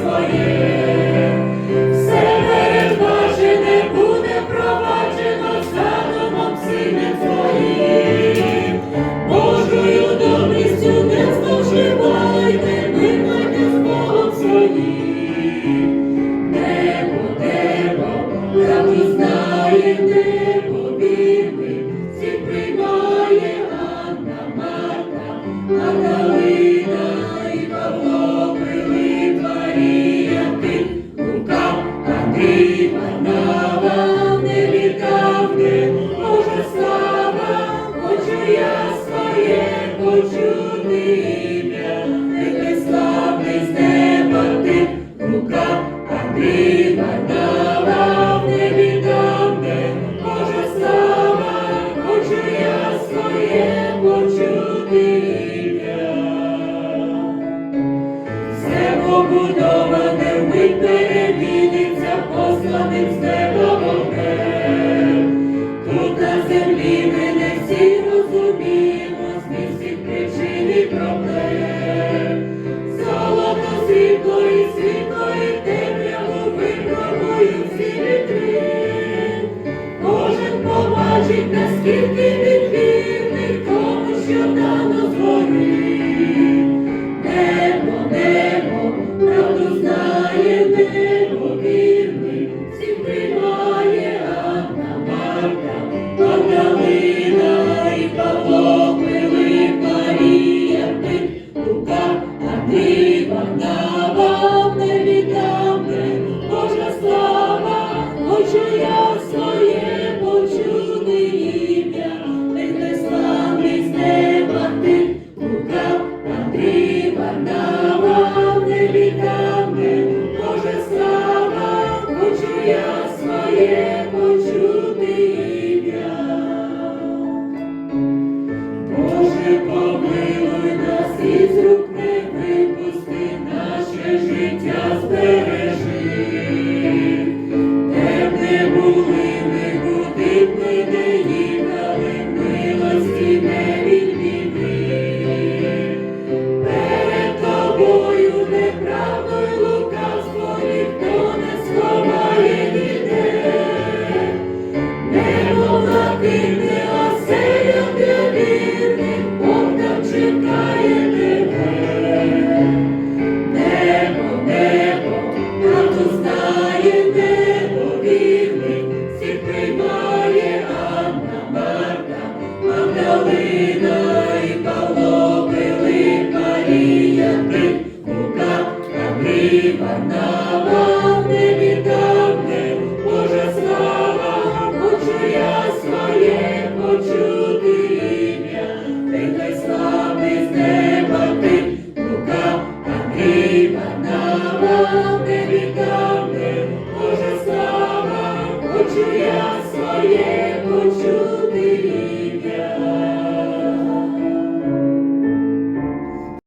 своє, все передбачене буде проваджено задумом синим твоїм, Божою добрістю не зловживайте, милайте з Богом своїм, небо, небо, та ми. Боже саме, хочу я своє, хоче. Amen. я своє почув. приймає Анна Марта, Магдалина і Марія, Брит, Лука, Гаврій, Варна. Soyez